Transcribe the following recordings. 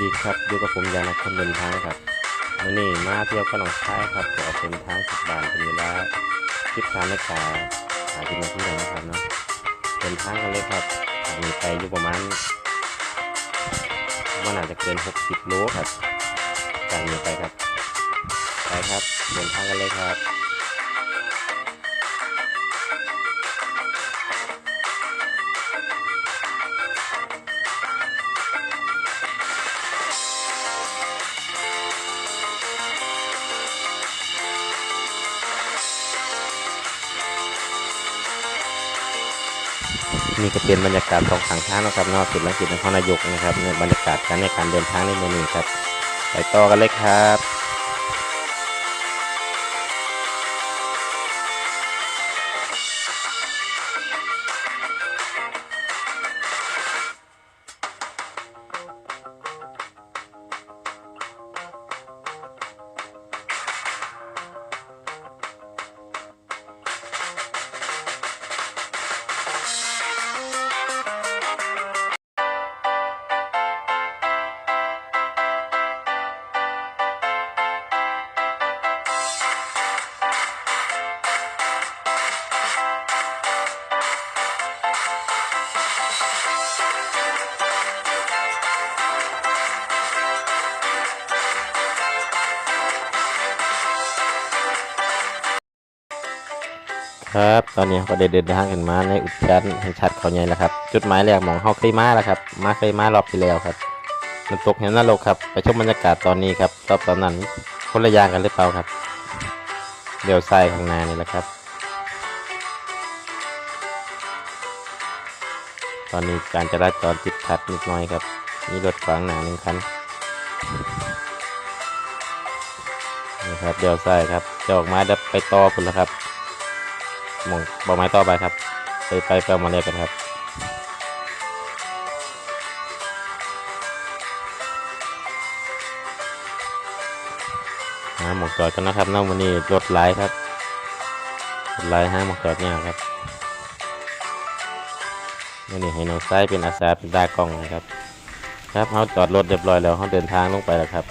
ดีครับอยู่กับผมยานักคนเดินทางครับวันนี้มาเที่ยวกับหนองคายครับจะออกเดินทางจากบ้านเป็นเวลา13นาฬิกาหาที่นาทีแล้วนะครับเนาะเดินทางกันเลยครับจากนี้ไปอยู่ประมาณว่าน่าจะเกิน60โลครับจากนี้ไปครับไปครับเดินทางกันเลยครับ นี่ก็เป็นบรรยากาศของทางทางนะครับนอกสุดลังกิจนครนายกนะครับในบรรยากาศการในการเดินทางในเมืองนี้ครับไปต่อกันเลยครับ ครับ ตอนนี้ก็ได้เดินทางกันมาในอุทยานแห่งชาติเขาใหญ่แล้วครับ จุดหมายแรกมองเฮาเคยมาแล้วครับ มาเคยมารอบที่แล้วครับน้ำตกเห็นนรกครับ ไปชมบรรยากาศตอนนี้ครับรอบตอนนั้นคนละอย่างกันหรือเปล่าครับ เดี๋ยวทรายข้างหน้านี่แหละครับ ตอนนี้การจราจรติดขัดนิดหน่อยครับ มีรถขวางหนาหนึ่งคันนี่ครับเดี๋ยวทรายครับจะออกมาเดี๋ยวไปต่อพุ่นแล้วครับ มองบอกไม้ต่อไปครับ ไปไปไปเอามาเรียกกันครับหาหมอกจอดกันนะครับน้าวันนี้รถไหลครับรถไหลายห้าหมอกจอดเนี่ยครับวันนี้ให้น้องไส้เป็นอาสาเป็นตากล้องนะครับ ครับเขาจอดรถเรียบร้อยแล้วเขาเดินทางลงไปแล้วครับ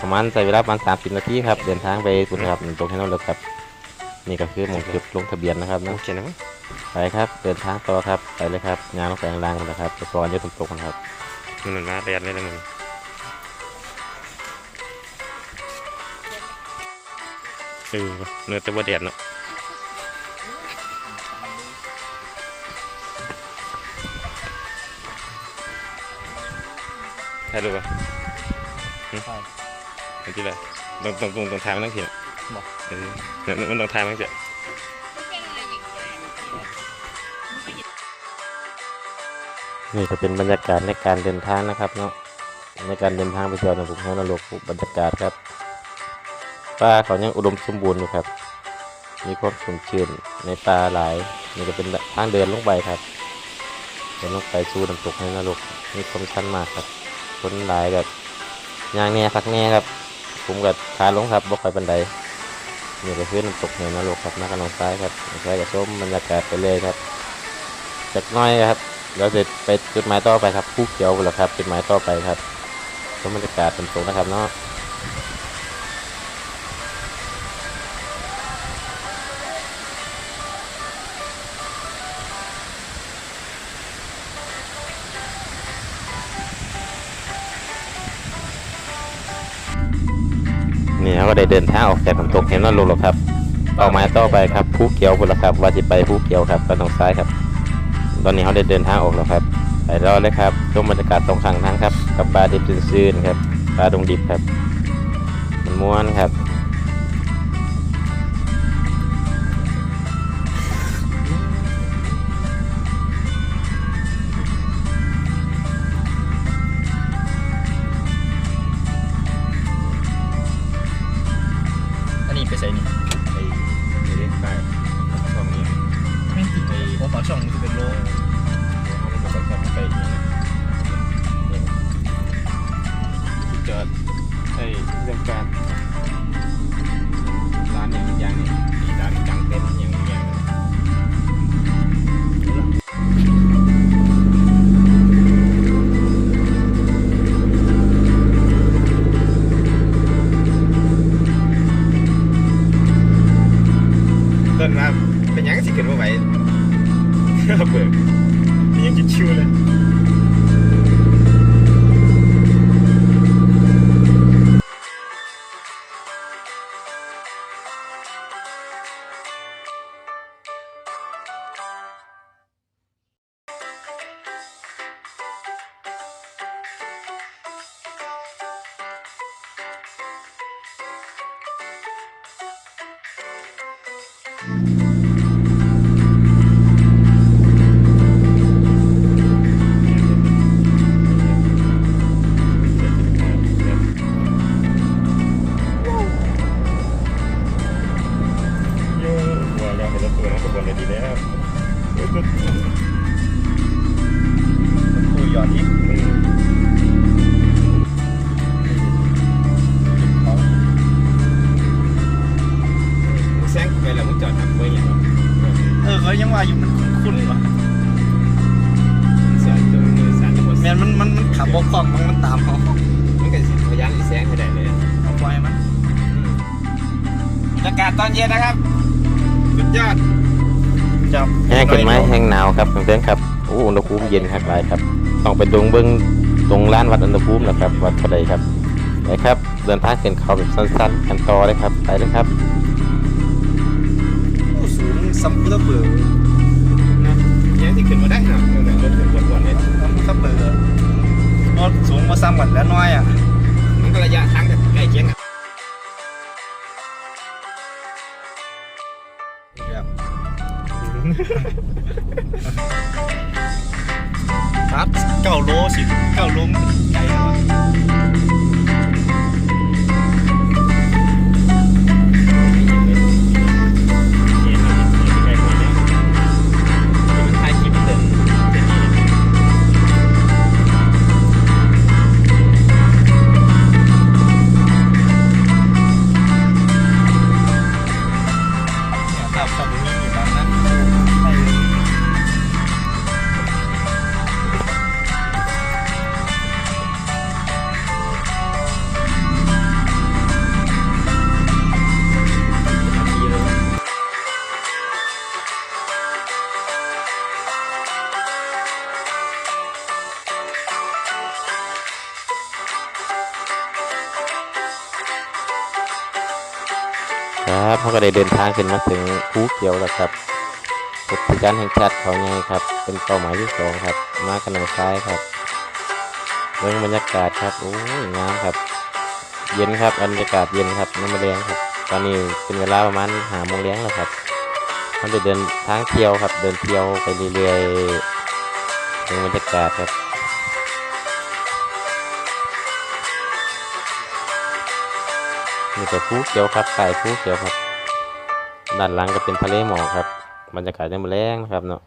ประมาณใช้เวลาประมาณสามสิบนาทีครับ เดินทางไปคุณครับตรงให้น้องเลิกครับ นี่ก็คือหมองจุดลงทะเบียนนะครับนะโอเคนะมั้งไปครับเดินทางต่อครับไปเลยครับงานลงไปข้างล่างกันนะครับไปก่อนเยอะตรงๆกันครับมันเหมือนมาประหยัดเลยนะมึงเออเนื้อแต่ว่าเดียดเนาะถ่ายรูปป่ะหึอันที่ไรตรงตรงตรงตรงทางมันต้องเขียน เออเนี่ยมันต้องทางมันจะนี่ก็เป็นบรรยากาศในการเดินทางนะครับเนาะในการเดินทางไปเที่ยวในภูเขานรกบรรยากาศครับป่าเขายังอุดมสมบูรณ์อยู่ครับ มีความชุ่มชื้นในป่าหลายนี่ก็เป็นทางเดินลงไปครับเดินลงไปสู่น้ำตกให้นรกมีความชันมากครับคนหลายแบบยางแน่พักแน่ครับ ผมกับขาลงครับบ่ค่อยบันได นี่ก็คือน้ำตกเหวนรกครับนักกันลงซ้ายครับซ้ายกับส้มบรรยากาศไปเลยครับจากน้อยครับเราจะไปจุดหมายต่อไปครับผู้เขียวเหรอครับจุดหมายต่อไปครับชมบรรยากาศเป็นตรงนะครับเนาะ ก็ได้เดินทางออกจากน้ำตกเห็นว่าลงแล้วครับเป้าหมายต่อไปครับผู้เขียวพุ่นละครับว่าจะไปผู้เขียวครับก็ทางซ้ายครับ ตอนนี้เขาได้เดินทางออกแล้วครับไปรอเลยครับชมบรรยากาศตรงข้างทางครับ กับปลาดิบซื่นๆครับปลาดงดิบครับมันม้วนครับ ไอ้ช่องนี้ไม่ติดไอ้โอ้ปากช่องมันจะเป็นโลเขาไม่ต้องการไปอย่างนี้จุดจอดไอ้เรื่องการ เพิ่นว่าเป็นหยังสิเกินว่าไหวเบิกนี่ยังจะชิวๆเลย มันคุ้นๆวะเสียจนมือสั่นหมดแมนมันมันมันขับบกคล่องมันมันตามเขามันก็พยายามแซงให้ได้เลยเอาไฟมันบรรยากาศตอนเย็นนะครับสุดยอดจับแห้งขึ้นไหมแห้งหนาวครับเพื่อนๆครับโอ้อุณหภูมิเย็นครับหลายครับ ต้องไปดงเบิ้งตรงร้านวัดอุณหภูมินะครับวัดเท่าใดครับไปครับเดินทางขึ้นเขาแบบสั้นๆกันต่อเลยครับไปเลยครับ ผู้สูงซัมเปอร์เบอร์ ครับเขาก็ได้เดินทางขึ้นมาถึงภูเขียวแล้วครับอุทยานแห่งชาติเขาใหญ่ครับ เป็นเป้าหมายที่สองครับ มากันทางซ้ายครับเรื่องบรรยากาศครับโอ้ยงามครับ เย็นครับบรรยากาศเย็นครับน้ำมะเรียงครับ ตอนนี้เป็นเวลาประมาณหาโมงเลี้ยงแล้วครับเขาจะเดินทางเที่ยวครับ เดินเที่ยวไปเรื่อยๆเรื่องบรรยากาศครับ นี่ก็ภูเขียวครับไก่ภูเขียวครับ ด้านหลังก็เป็นทะเลหมอกครับบรรยากาศยังแรงนะครับเนาะ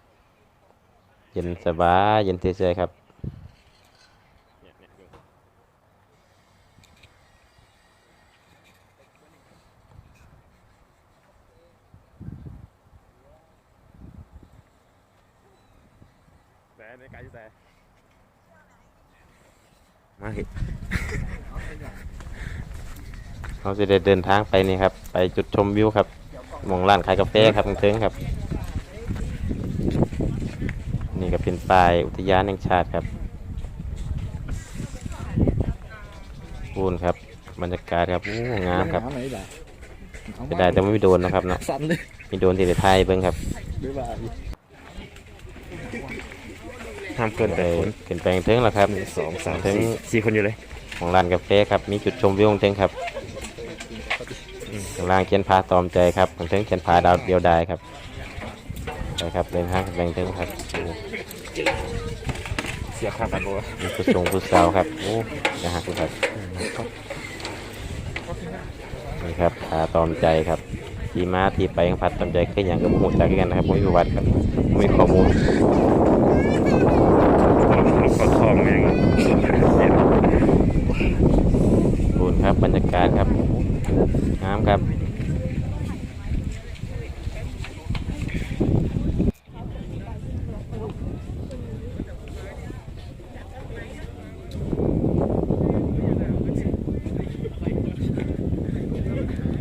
เย็นสบายเย็นเฉยๆครับแต่ในกายแต่มาเห็น เราจะได้เดินทางไปนี่ครับ ไปจุดชมวิวครับหมองร้านขายกาแฟครับเทิงๆครับ นี่ก็เป็นป้ายอุทยานแห่งชาติครับพูนครับ บรรยากาศครับโอ้งามครับจะได้แต่ไม่มีโดรนนะครับเนาะสั่นเลยมีโดรนที่ได้ไทยเบิ่งครับบ๊ายบายห้ามเกินไปแต่คนขึ้นไปเทิงแล้วครับหนึ่งสองสามเทิงสี่สี่คนอยู่เลยของร้านกาแฟครับ มีจุดชมวิวเทิงครับ ข้างล่างเขียนพาตอมใจครับของเทิงเขียนพาดาวเดียวดายครับไปครับเดินทางขึ้นไปเทิงครับโอ้เสียค่าตัดบัวมีผู้ทรงผู้สาวครับโอ้นะฮะครับนี่ครับพาตอมใจครับที่มาที่ไปของพัดตอมใจแค่อย่างกับหมูจากกันนะครับไม่มีประวัติครับไม่มีข้อมูลเขาทองแม่งดูนครับบรรยากาศครับ งามครับ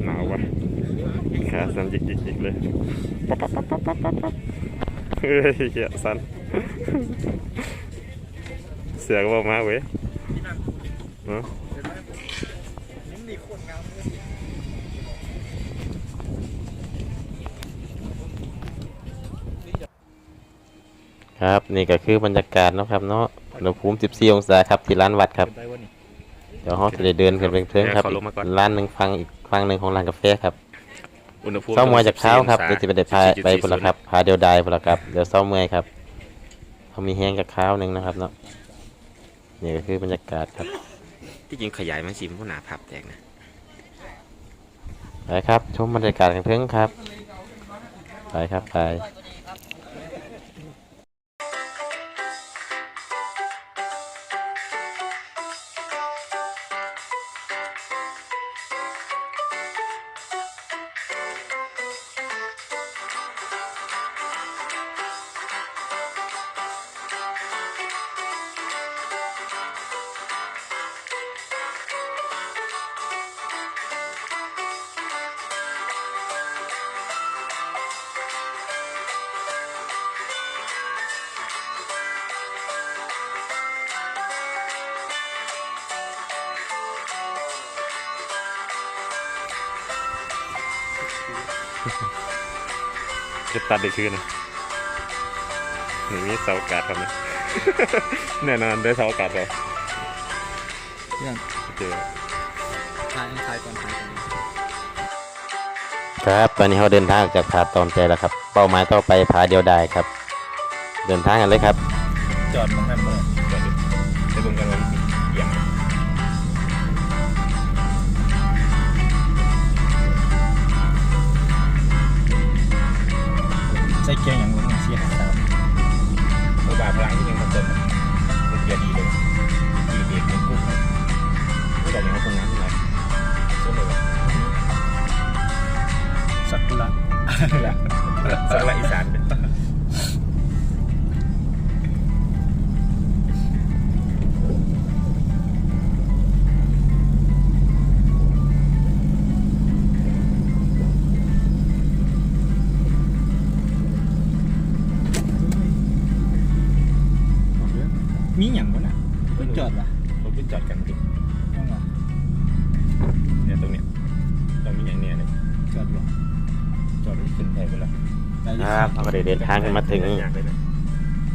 หนาววะขาสั่นจิกๆๆเลยปั๊บปั๊บปั๊บปั๊บปั๊บปั๊บเฮ้ยเหี้ยสั่นเสือก็บอกมากเว้ย ครับนี่ก็คือบรรยากาศเนาะครับเนาะอุณหภูมิ 14 องศาครับที่ร้านวัดครับได้วะนี่เดี๋ยวเราจะได้เดินกันไปเพิ่งครับอีกร้านหนึ่งฟังอีกฟังหนึ่งของร้านกาแฟครับอุณหภูมิเศร้าเมื่อยจากเช้าครับ14เดี๋ยวจะไปได้พาไปพุ่นละครับพาเดียวดายพุ่นละครับเดี๋ยวเศร้าเมื่อยครับเขามีแห้งจากข้าวหนึ่งนะครับเนาะนี่ก็คือบรรยากาศครับที่จริงขยายมันสิมันหนาพับแตกนะ ไปครับ ชมบรรยากาศกันเพิ่งครับ ไปครับไป จะตัดได้ชื่อนะนี่มีเสาอากาศครับนะแน่นอนได้เสาอากาศเลยยังเจอทายทายก่อนทายก่อนครับตอนนี้เราเดินทางจากผาตอนใจแล้วครับ เป้าหมายต่อไปผาเดียวดายครับ เดินทางกันเลยครับ จอดมองนั่นเลยจอดดิไปเบิ่งกันว่าเอีย ส่เกียร์อย่างมึงเสียหายแล้วโอ้บาพลังที่ยังมาเติมมันเกียร์ดีเลยดีเบรกเบรกกุ๊กไม่ได้ยังมาตรงนั้นเลยเสมอสักละละสักละอีสานเป็น จอดกันดิยังวะเนี่ยตรงเนี้ยตรงนี้อย่างเนี้ยเลยจอดวะจอดได้ขึ้นไทยไปแล้วได้อยู่ครับเราก็ได้เดินทางกันมาถึงอยากเลยนะ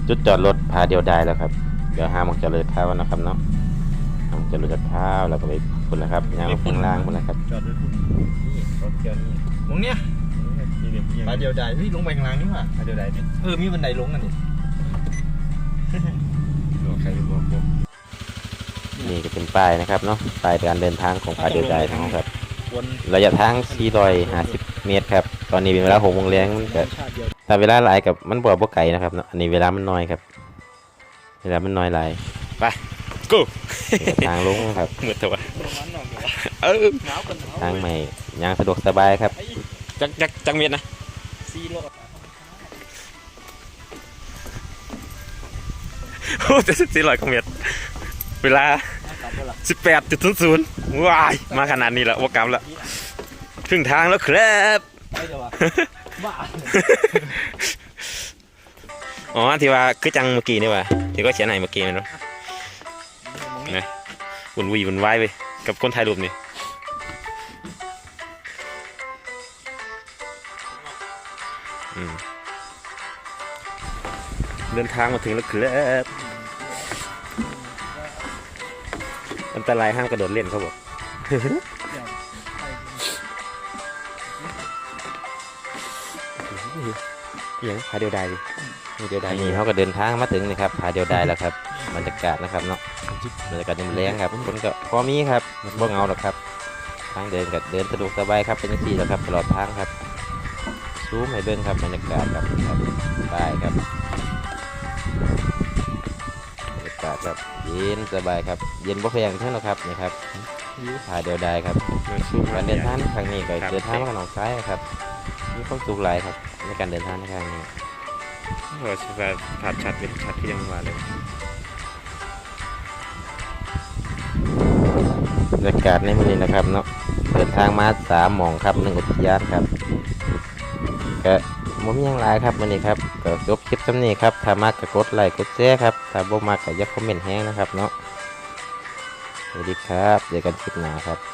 จุดจอดรถพาเดียวดายแล้วครับ เดี๋ยวห้าโมงจะเลยข้าวนะครับเนาะห้าโมงจะเลยจากข้าวแล้วก็ไปพุ่นแล้วครับยางข้างล่างพุ่นแล้วครับจอดด้วยพุ่นนี่รถเที่ยวนี่มองเนี้ยนี่เด็กยังไปเดียวได้เฮ้ยลงไปข้างล่างนี่หว่าเดียวได้ดิเออมีบันไดลงกันนี่บอกใครบอกบอก นี่ก็เป็นป้ายนะครับเนาะป้ายการเดินทางของพาเดียวดายของเราครับ วนระยะทาง 450 เมตรครับ ตอนนี้เป็นเวลา6โมงแรงมันก็ชาติเดียวถ้าเวลาหลายกับมันบ่บ่ไกลนะครับเนาะ อันนี้เวลามันน้อยครับ เวลามันน้อยหลายกูนี่ก็ทางลงครับ เหมือนตัวตรงนั้นหน่อยเดี๋ยววะเออหนาวกันหนาวทางใหม่ยางสะดวกสบายครับจักจักจักเมียนนะซีโร่โอ้จะสี่ร้อยกว่าเมตร เวลากลับเวลาสิบแปดจุดศูนย์ศูนย์ว้าย มาขนาดนี้แล้วว่ากลับแล้วครึ่งทางแล้วครับไปเดี๋ยววะบ้าอ๋อที่ว่าคือจังเมื่อกี้นี่ว่าที่ก็เขียนให้เมื่อกี้นี่เนาะนะวุ่นวีวุ่นวายไปกับคนถ่ายรูปนี่อืมเดินทางมาถึงแล้วครับ อันตรายห้ามกระโดดเล่นเขาบอกเอียงพาเดียวดายดิเดียวดายนี่เขาก็เดินทางมาถึงนี่ครับพาเดียวดายแล้วครับบรรยากาศนะครับเนาะบรรยากาศยามแรงครับคนก็พอมีครับบ่เหงาหรอกครับทางเดินก็เดินสะดวกสบายครับเป็นที่แล้วครับตลอดทางครับซูมให้เบิ่งครับบรรยากาศครับครับได้ครับ ครับ เย็นสบายครับ เย็นบ่แพงเท่านั้นหรอกครับนี่ครับพาเดียวดายครับการเดินทางครั้งนี้ก็ครับเดินทางมากับน้องซ้ายครับ มีความสุขหลายครับ ในการเดินทางในครั้งนี้โอ้ชาภาพชัดเป็นชัดที่ยังมาเลยบรรยากาศในมื้อนี้นะครับเนาะเดินทางมาสามหมองครับหนึ่งอุทยานครับก็ บ่มีอยังไลายครับวันนี้ครับก็จบคลิปซ้ำนี้ครับถ้ามากก็กดไลค์กดแชร์ครับถ้าบ่มากก็อย่าคอมเมนต์แห้งนะครับเนาะสวัสดีครับเจอกันคลิปหน้าครับ